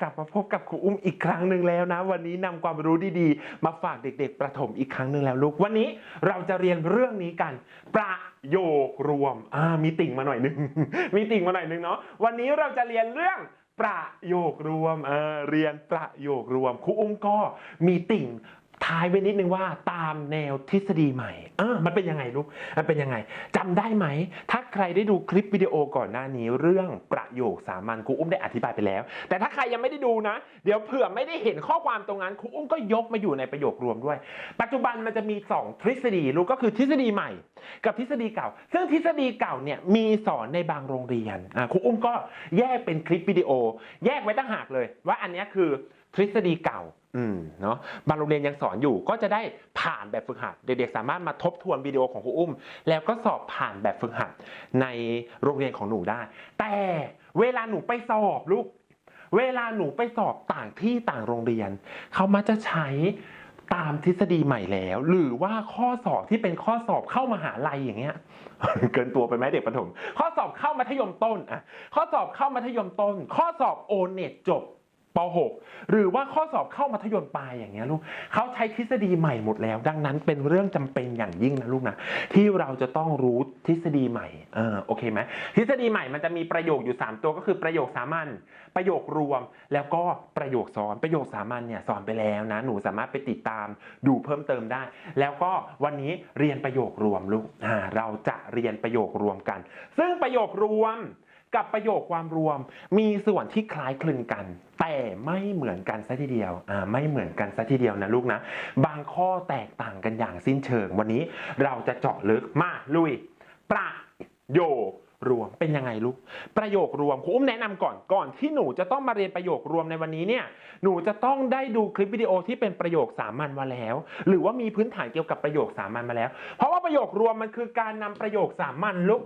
กลับมาพบกับครูอุ้มอีกครั้งหนึ่งแล้วนะ วันนี้นำความรู้ดีๆ มาฝากเด็ก ๆ ประถมอีกครั้งหนึ่งแล้วลูก วันนี้เราจะเรียนเรื่องนี้กัน ประโยครวมอ่ามีติ่งมาหน่อยหนึง มีติ่งมาหน่อยหนึงเนาะวันนี้เราจะเรียนเรื่องประโยครวมเเรียนประโยครวมครูอุ้มก็มีติ่ง ท้ายไว้นิดนึงว่าตามแนวทฤษฎีใหม่เออมันเป็นยังไงลูก มันเป็นยังไงจำได้ไหม ถ้าใครได้ดูคลิปวิดีโอก่อนหน้านี้เรื่องประโยคสามัญครูอุ้มได้อธิบายไปแล้ว แต่ถ้าใครยังไม่ได้ดูนะ เดี๋ยวเผื่อไม่ได้เห็นข้อความตรงนั้นครูอุ้มก็ยกมาอยู่ในประโยครวมด้วย ปัจจุบันมันจะมี 2 ทฤษฎีลูกก็คือทฤษฎีใหม่ กับทฤษฎีเก่า ซึ่งทฤษฎีเก่าเนี่ยมีสอนในบางโรงเรียนอ่าครูอุ้มก็แยกเป็นคลิปวิดีโอ แยกไว้ตั้งหากเลย ว่าอันนี้คือ ทฤษฎีเก่าอืมเนาะบางโรงเรียนยังสอนอยู่ก็จะได้ผ่านแบบฝึกหัด เด็กๆ สามารถมาทบทวนวิดีโอของครูอุ้ม แล้วก็สอบผ่านแบบฝึกหัดในโรงเรียนของหนูได้ แต่เวลาหนูไปสอบลูกเวลาหนูไปสอบต่างที่ต่างโรงเรียน เขามักจะใช้ตามทฤษฎีใหม่แล้ว หรือว่าข้อสอบที่เป็นข้อสอบเข้ามหาลัยอย่างเงี้ย เกินตัวไปไหมเด็กประถม ข้อสอบเข้ามัธยมต้นอะข้อสอบเข้ามัธยมต้น ข้อสอบโอเน็ตจบ ป .6 หรือว่าข้อสอบเข้ามัธยมปลายอย่างเงี้ยลูกเขาใช้ทฤษฎีใหม่หมดแล้ว ดังนั้นเป็นเรื่องจำเป็นอย่างยิ่งนะลูกนะที่เราจะต้องรู้ทฤษฎีใหม่เออโอเคไหมทฤษฎีใหม่มันจะมีประโยคอยู่ 3 ตัวก็คือประโยคสามัญประโยครวม แล้วก็ประโยคซ้อนประโยคสามัญเนี่ยสอนไปแล้วนะหนูสามารถไปติดตามดูเพิ่มเติมได้ แล้วก็วันนี้เรียนประโยครวมลูกอ่าเราจะเรียนประโยครวมกัน ซึ่งประโยครวม กับประโยคความรวม มีส่วนที่คล้ายคลึงกัน แต่ไม่เหมือนกันซะทีเดียวอ่าไม่เหมือนกันซะทีเดียวนะลูกนะ บางข้อแตกต่างกันอย่างสิ้นเชิง วันนี้เราจะเจาะลึกมาลุย ประโยค รวมเป็นยังไงลูกประโยครวมครูอุ้มแนะนำก่อนก่อนที่หนูจะต้องมาเรียนประโยครวมในวันนี้เนี่ยหนูจะต้องได้ดูคลิปวิดีโอที่เป็นประโยคสามัญมาแล้ว หรือว่ามีพื้นฐานเกี่ยวกับประโยคสามัญมาแล้ว เพราะว่าประโยครวมมันคือการนำประโยคสามัญลูก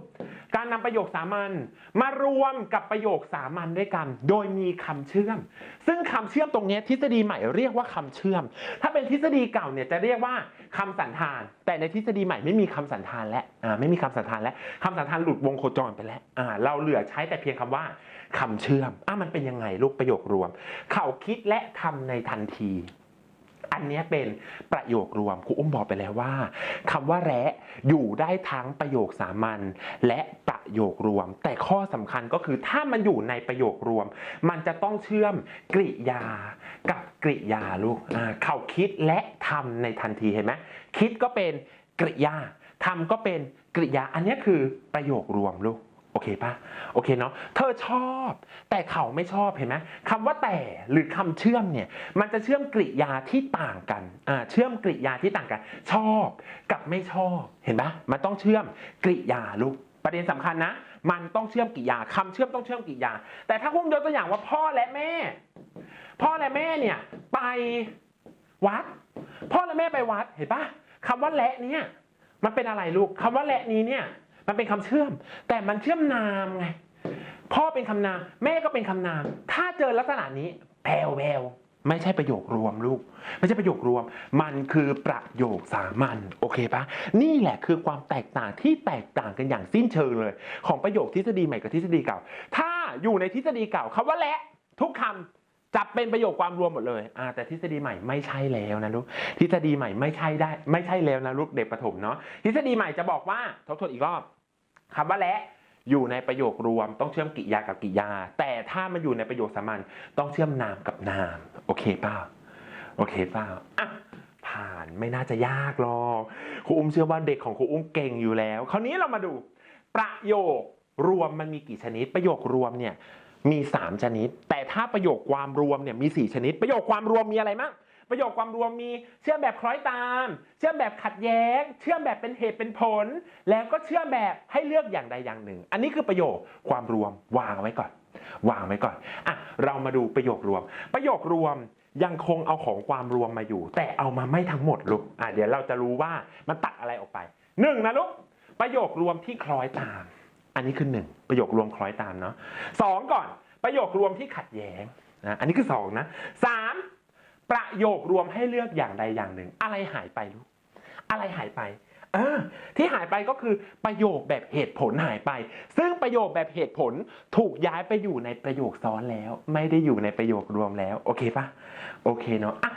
การนำประโยคสามัญมารวมกับประโยคสามัญด้วยกัน โดยมีคำเชื่อม ซึ่งคำเชื่อมตรงนี้ทฤษฎีใหม่เรียกว่าคำเชื่อม ถ้าเป็นทฤษฎีเก่าเนี่ยจะเรียกว่าคำสันธาน แต่ในทฤษฎีใหม่ไม่มีคำสันธานแล้วอ่าไม่มีคำสันธานแล้วคำสันธานหลุดวงโคจรไปแล้วอ่าเราเหลือใช้แต่เพียงคำว่าคำเชื่อมอ่ามันเป็นยังไงลูกประโยครวม เขาคิดและทำในทันที อันนี้เป็นประโยครวมครูอุ้มบอกไปแล้วว่าคำว่าแระอยู่ได้ทั้งประโยคสามัญและประโยครวม แต่ข้อสำคัญก็คือถ้ามันอยู่ในประโยครวม มันจะต้องเชื่อมกริยากับกริยาลูกเขาคิดและทำในทันทีเห็นไหมคิดก็เป็นกริยาทำก็เป็นกริยาอันนี้คือประโยครวมลูก โอเคปะโอเคเนาะเธอชอบ แต่เขาไม่ชอบเห็นไหมคำว่าแต่หรือคำเชื่อมเนี่ย มันจะเชื่อมกริยาที่ต่างกันอ่าเชื่อมกริยาที่ต่างกัน ชอบกับไม่ชอบเห็นปะมันต้องเชื่อมกริยาลูกประเด็นสำคัญนะ มันต้องเชื่อมกริยาคำเชื่อมต้องเชื่อมกริยา แต่ถ้าคุณยกตัวอย่างว่าพ่อและแม่ พ่อและแม่เนี่ยไปวัด พ่อและแม่ไปวัดเห็นปะคำว่าและเนี่ยมันเป็นอะไรลูกคำว่าและนี้เนี่ย มันเป็นคำเชื่อม แต่มันเชื่อมนามไงพ่อเป็นคำนาม แม่ก็เป็นคำนาม ถ้าเจอลักษณะนี้แผ่วแววไม่ใช่ประโยครวมลูก ไม่ใช่ประโยครวม มันคือประโยคสามัญโอเคปะนี่แหละคือความแตกต่างที่แตกต่างกันอย่างสิ้นเชิงเลย ของประโยคทฤษฎีใหม่กับทฤษฎีเก่า ถ้าอยู่ในทฤษฎีเก่าคำว่าและทุกคำ จับเป็นประโยคความรวมหมดเลยอ่าแต่ทฤษฎีใหม่ไม่ใช่แล้วนะลูก ทฤษฎีใหม่ไม่ใช่ได้ ไม่ใช่แล้วนะลูกเด็กประถมเนาะ ทฤษฎีใหม่จะบอกว่าทบทวนอีกรอบคำว่าและอยู่ในประโยครวมต้องเชื่อมกริยากับกริยา แต่ถ้ามันอยู่ในประโยคสามัญต้องเชื่อมนามกับนาม โอเคเปล่าโอเคเปล่าอะผ่านไม่น่าจะยากหรอกครูอุ้มเชื่อว่าเด็กของครูอุ้มเก่งอยู่แล้ว คราวนี้เรามาดูประโยครวมมันมีกี่ชนิดประโยครวมเนี่ย มี 3 ชนิด แต่ถ้าประโยคความรวมเนี่ยมี 4 ชนิด ประโยคความรวมมีอะไรบ้างประโยคความรวมมีเชื่อมแบบคล้อยตาม เชื่อมแบบขัดแย้ง เชื่อมแบบเป็นเหตุเป็นผล แล้วก็เชื่อมแบบให้เลือกอย่างใดอย่างหนึ่ง อันนี้คือประโยคความรวมวางไว้ก่อน วางไว้ก่อนอะเรามาดูประโยครวม ประโยครวมยังคงเอาของความรวมมาอยู่ แต่เอามาไม่ทั้งหมดลูกอะเดี๋ยวเราจะรู้ว่ามันตัดอะไรออกไปหนึ่งนะลูกประโยครวมที่คล้อยตาม อันนี้คือหนึ่งประโยครวมคล้อยตามเนาะสองก่อนประโยครวมที่ขัดแย้งนะอันนี้คือสองนะสามประโยครวมให้เลือกอย่างใดอย่างหนึ่ง อะไรหายไปลูกอะไรหายไปเออที่หายไปก็คือประโยคแบบเหตุผลหายไป ซึ่งประโยคแบบเหตุผลถูกย้ายไปอยู่ในประโยคซ้อนแล้ว ไม่ได้อยู่ในประโยครวมแล้ว โอเคปะโอเคเนาะอะ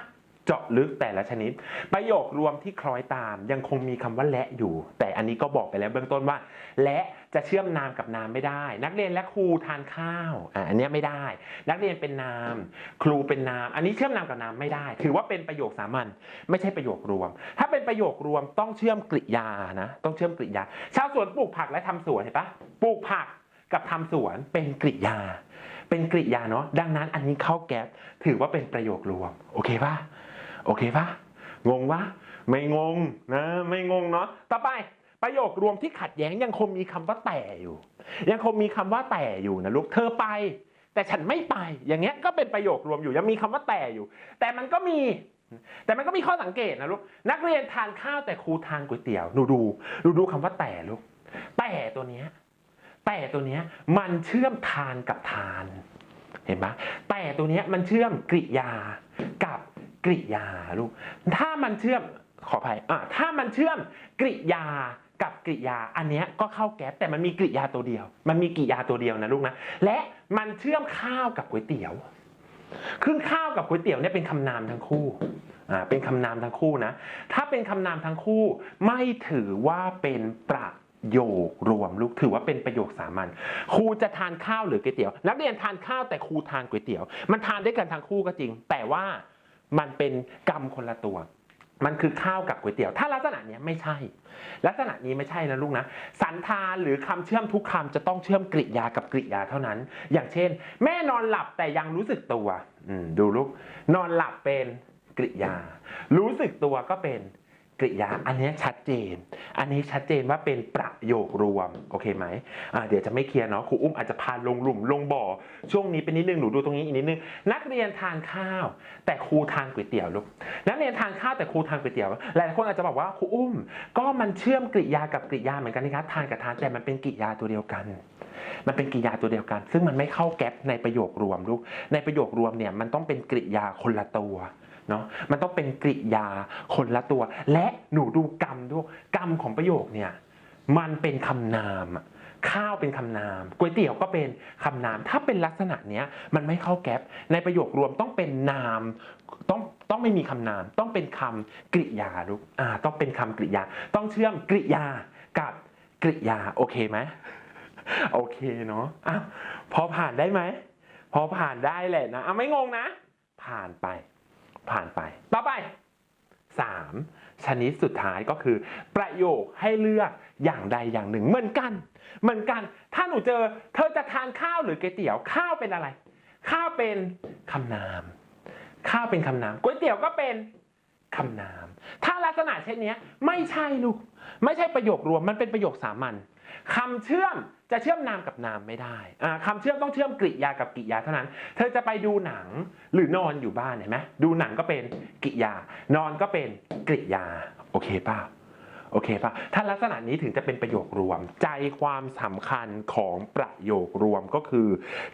เจาะลึกแต่ละชนิด ประโยครวมที่คล้อยตามยังคงมีคำว่าและอยู่ แต่อันนี้ก็บอกไปแล้วเบื้องต้นว่า และจะเชื่อมนามกับนามไม่ได้ นักเรียนและครูทานข้าวอะอันนี้ไม่ได้ นักเรียนเป็นนาม ครูเป็นนาม อันนี้เชื่อมนามกับนามไม่ได้ ถือว่าเป็นประโยคสามัญไม่ใช่ประโยครวม ถ้าเป็นประโยครวมต้องเชื่อมกริยานะต้องเชื่อมกริยา ชาวสวนปลูกผักและทำสวนเห็นปะปลูกผักกับทำสวนเป็นกริยา เป็นกริยาเนาะดังนั้นอันนี้เข้าแก๊ปถือว่าเป็นประโยครวม โอเคปะ โอเคปะงงปะไม่งงนะไม่งงเนาะต่อไปประโยครวมที่ขัดแย้งยังคงมีคำว่าแต่อยู่ ยังคงมีคำว่าแต่อยู่นะลูกเธอไป แต่ฉันไม่ไป อย่างเงี้ยก็เป็นประโยครวมอยู่ยังมีคำว่าแต่อยู่ แต่มันก็มี แต่มันก็มีข้อสังเกตนะลูกนักเรียนทานข้าวแต่ครูทานก๋วยเตี๋ยวหนูดูหนูดูคำว่าแต่ลูกแต่ตัวเนี้ยแต่ตัวเนี้ยมันเชื่อมทานกับทานเห็นไหมแต่ตัวเนี้ยมันเชื่อมกริยากับ กริยาลูก ถ้ามันเชื่อมขออภัยอะถ้ามันเชื่อมกริยากับกริยาอันเนี้ยก็เข้าแก๊ปแต่มันมีกริยาตัวเดียว มันมีกริยาตัวเดียวนะลูกนะ และมันเชื่อมข้าวกับก๋วยเตี๋ยวขึ้นข้าวกับก๋วยเตี๋ยวเนี่ยเป็นคำนามทั้งคู่อ่าเป็นคำนามทั้งคู่นะ ถ้าเป็นคำนามทั้งคู่ไม่ถือว่าเป็นประโยครวมลูกถือว่าเป็นประโยคสามัญครูจะทานข้าวหรือก๋วยเตี๋ยว นักเรียนทานข้าวแต่ครูทานก๋วยเตี๋ยว มันทานด้วยกันทั้งคู่ก็จริง แต่ว่า มันเป็นกรรมคนละตัว มันคือข้าวกับก๋วยเตี๋ยว ถ้าลักษณะนี้ไม่ใช่ ลักษณะนี้ไม่ใช่นะลูกนะ สันธานหรือคำเชื่อมทุกคำจะต้องเชื่อมกริยากับกริยาเท่านั้น อย่างเช่น แม่นอนหลับแต่ยังรู้สึกตัวอืมดูลูก นอนหลับเป็นกริยา รู้สึกตัวก็เป็น ริยา อันนี้ชัดเจน อันนี้ชัดเจนว่าเป็นประโยครวม โอเคไหมอ่าเดี๋ยวจะไม่เคลียร์เนาะครูอุ้มอาจจะพาลงหลุมลงบ่อ ช่วงนี้เป็นนิดนึงหนูดูตรงนี้อีกนิดนึง นักเรียนทานข้าว แต่ครูทานก๋วยเตี๋ยวลูกนักเรียนทานข้าวแต่ครูทานก๋วยเตี๋ยวหลายคนอาจจะบอกว่าครูอุ้ม ก็มันเชื่อมกริยากับกริยาเหมือนกันนะครับทานกับทานแต่มันเป็นกริยาตัวเดียวกัน มันเป็นกริยาตัวเดียวกัน ซึ่งมันไม่เข้าแก๊ปในประโยครวมลูกในประโยครวมเนี่ยมันต้องเป็นกริยาคนละตัว เนาะมันต้องเป็นกริยาคนละตัว และหนูดูกรรมด้วยกรรมของประโยคเนี่ยมันเป็นคำนามข้าวเป็นคำนามก๋วยเตี๋ยวก็เป็นคำนาม ถ้าเป็นลักษณะเนี้ยมันไม่เข้าแก๊ปในประโยครวมต้องเป็นนามต้องต้องไม่มีคำนาม ต้องเป็นคำกริยาลูกอ่าต้องเป็นคำกริยา ต้องเชื่อมกริยากับกริยาโอเคไหมโอเคเนาะอ้าวพอผ่านได้ไหมพอผ่านได้แหละนะอะไม่งงนะ ผ่านไป ผ่านไป ต่อไปสามชนิดสุดท้ายก็คือ ประโยคให้เลือกอย่างใดอย่างหนึ่ง เหมือนกัน เหมือนกัน ถ้าหนูเจอ เธอจะทานข้าวหรือก๋วยเตี๋ยว ข้าวเป็นอะไร ข้าวเป็นคำนาม ข้าวเป็นคำนาม ก๋วยเตี๋ยวก็เป็นคำนาม ถ้าลักษณะเช่นเนี้ยไม่ใช่ลูก ไม่ใช่ประโยครวม มันเป็นประโยคสามัญคำเชื่อม จะเชื่อมนามกับนามไม่ได้อ่าคำเชื่อมต้องเชื่อมกริยากับกริยาเท่านั้น เธอจะไปดูหนังหรือนอนอยู่บ้านเห็นไหมดูหนังก็เป็นกริยา นอนก็เป็นกริยา โอเคป่าโอเคป่ะ ถ้าลักษณะนี้ถึงจะเป็นประโยครวม ใจความสำคัญของประโยครวมก็คือ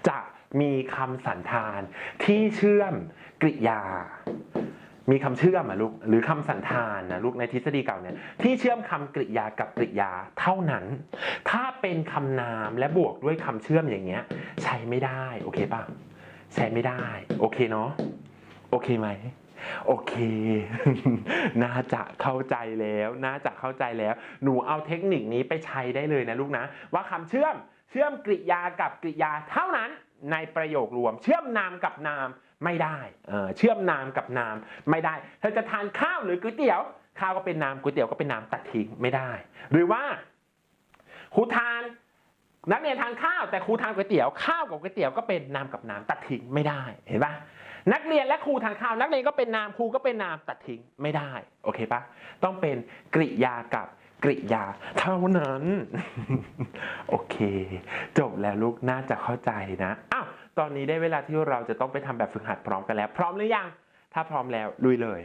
จะมีคำสันธานที่เชื่อมกริยา มีคำเชื่อมอะลูกหรือคำสันธานนะลูกในทฤษฎีเก่าเนี่ยที่เชื่อมคำกริยากับกริยาเท่านั้น ถ้าเป็นคำนามและบวกด้วยคำเชื่อมอย่างเงี้ย ใช้ไม่ได้โอเคป่ะใช้ไม่ได้โอเคเนาะโอเคไหมโอเค น่าจะเข้าใจแล้ว น่าจะเข้าใจแล้ว หนูเอาเทคนิคนี้ไปใช้ได้เลยนะลูกนะ ว่าคำเชื่อม เชื่อมกริยากับกริยาเท่านั้น ในประโยครวม เชื่อมนามกับนามไม่ได้เออเชื่อมนามกับนามไม่ได้ เธอจะทานข้าวหรือก๋วยเตี๋ยวข้าวก็เป็นนามก๋วยเตี๋ยวก็เป็นนามตัดทิ้งไม่ได้ หรือว่าครูทานนักเรียนทานข้าวแต่ครูทานก๋วยเตี๋ยวข้าวกับก๋วยเตี๋ยวก็เป็นนามกับนามตัดทิ้งไม่ได้เห็นปะนักเรียนและครูทานข้าว นักเรียนก็เป็นนามครูก็เป็นนามตัดทิ้งไม่ได้โอเคปะต้องเป็นกริยากับ กริยาเท่านั้น โอเค จบแล้วลูกน่าจะเข้าใจนะอ้าวตอนนี้ได้เวลาที่เราจะต้องไปทำแบบฝึกหัดพร้อมกันแล้ว พร้อมหรือยัง ถ้าพร้อมแล้วลุยเลย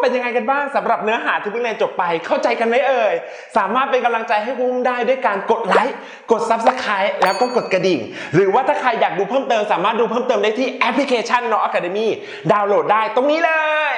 เป็นยังไงกันบ้างสำหรับเนื้อหาที่เพิ่งเรียนจบไปเข้าใจกันไหมเอ่ย สามารถเป็นกำลังใจให้กุ้งได้ด้วยการกดไลค์กด Subscribe แล้วก็กดกระดิ่ง หรือว่าถ้าใครอยากดูเพิ่มเติมสามารถดูเพิ่มเติมได้ที่แอปพลิเคชัน No Academy ดาวน์โหลดได้ตรงนี้เลย